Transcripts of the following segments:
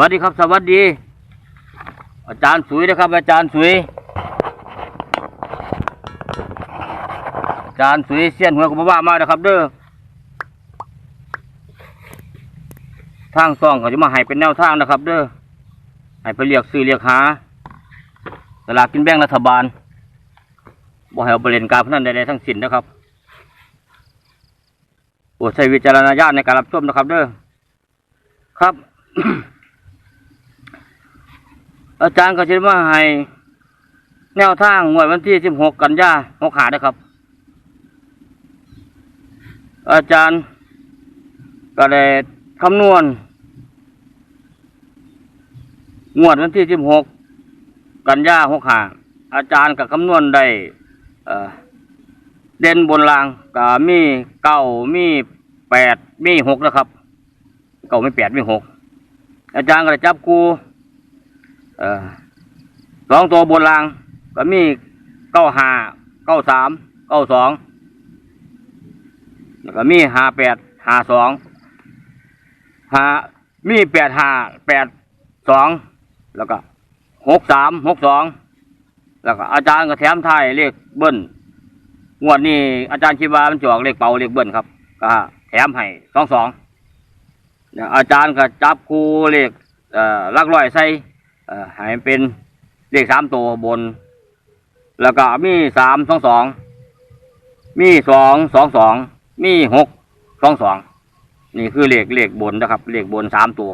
วัสดีครับ สวัสดี อาจารย์สุยนะครับ อาจารย์สุยอาจารย์สุยเสี้ยนหัวกับว่ามานะครับ เด้อทางซองเขาจะมาให้เป็นแนวทางนะครับ เด้อให้ไปเรียกซื้อเรียกหาสลากกินแบ่งรัฐบาลบ่ให้เอาไปเล่นการพนันใดๆทั้งสิ้นนะครับโปรดใช้วิจารณญาณในการรับชมนะครับ เด้อครับ อาจารย์ก็จะมาให้แนวทางงวดวันที่16กันยาหกหาได้ครับ อาจารย์ก็ได้คำนวณงวดวันที่16กันยาหกหาอาจารย์ก็คำนวณได้เด่นบนรางก็มีเก้ามีแปดมีหกนะครับเก้ามีแปดมีหกอาจารย์ก็ได้จับคู เออสองตัวบนราง ก็มีเก้าห้าเก้าสามเก้าสองแล้วก็มีห้าแปดห้าสองห้ามีแปดห้าแปดสองแล้วก็หกสามหกสองแล้วก็อาจารย์ก็แถมไทยเลขเบิ้ลงวดนี้อาจารย์คิดว่ามันจะออกเลขเป่าเลขเบิ้ลครับก็แถมให้สองสองอาจารย์ก็จับคูเลขเอ่อหลักร้อยใส่ เอ่อให้เป็นเลขสามตัวบน แล้วก็มีสามสองสองมีสองสองสองมีหกสองสองนี่คือเลขเลขบนนะครับ เลขบนสามตัว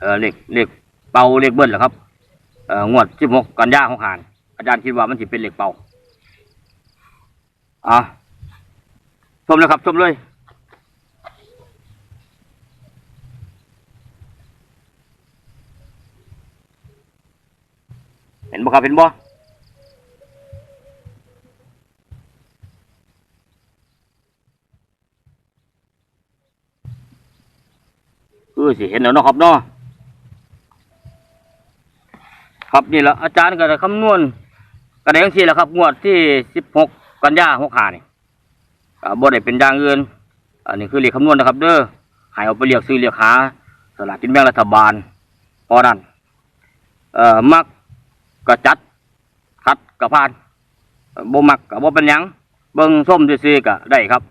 เออเลขเลขเป่าเลขเบิ้ลเหรอครับเอองวดสิบหกกันยาของหานอาจารย์คิดว่ามันจะเป็นเลขเป่าอะชมเลยครับชมเลย เห็นบ่ครับเห็นบ่เออสิเห็นแล้วเนาะครับเนาะครับนี่แหละอาจารย์ก็ได้คำนวณกระเด้งสี่แหละครับ งวดที่สิบหกกันยาหกหานี่อ่าบ่ได้เป็นอย่างอื่นอันนี้คือเรียกคำนวณนะครับ เด้อห้เอาไปเรียกซื้อเรียกหาสลากกินแบ่งรัฐบาลพอนั้นเอ่อมัก ก็จัดคัดกระพานบ่มักก็บ่เป็นยังเบิ่งส้มซื่อๆก็ได้ครับ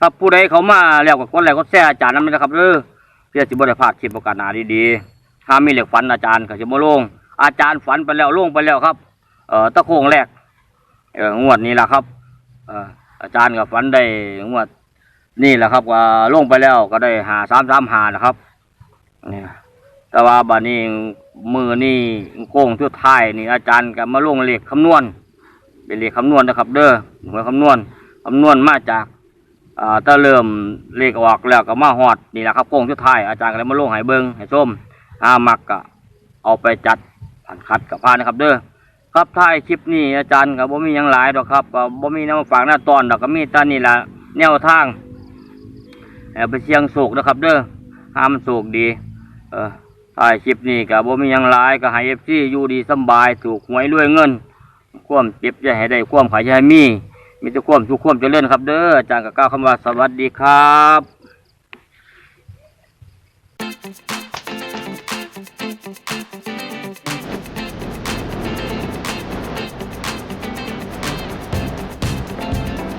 ครับผู้ใดเขามาแล้วก็กดไลค์กดแชร์อาจารย์นำนะครับเด้อเพื่อสิบ่ได้พลาดคลิปโอกาสหน้าดีๆถ้ามีเหล็กฝันอาจารย์ก็สิบ่ลง อาจารย์ฝันไปแล้วลงไปแล้วครับ เอ่อตะโคงแรกเอ่องวดนี้ล่ะครับเอ่ออาจารย์ก็ฝันได้งวดนี่แหละครับว่าลงไปแล้วก็ได้หาสามสามหานะครับเนี่ย แต่ว่าบัดนี้มือนี่โก้งทุดท้ายนี่อาจารย์ก็มาลงเลขคำนวณ เป็นเลขคำนวณนะครับ เด้อหัวคำนวณคำนวณมาจากอ่าถ้าเริ่มเลขออกแล้วก็มาฮอดนี่แหละครับโก้งทุดท้ายอาจารย์ก็เลยมาลงให้เบิงให้ส้มอามักก็เอาไปจัดผ่านคัดกับพานนะครับ เด้อครับท้ายคลิปนี้อาจารย์ก็บ่มียังหลายดอกครับบ่มีนวมาฝากหน้าตอนดอกก็มีตานี่ละแนวทางเอาไปเชียงโศกนะครับ เด้อห้ามโศกดี เออ ถ่ายคลิปนี้กับบ่มีหยังหลายก็ให้เอฟซีอยู่ดีสำบายถูกหวยรวยเงิน ความเจ็บจะให้ได้ความขายจะให้มี มีแต่ความสุขความเจริญครับเด้ออาจารย์ก็กล่าวคำว่าสวัสดีครับ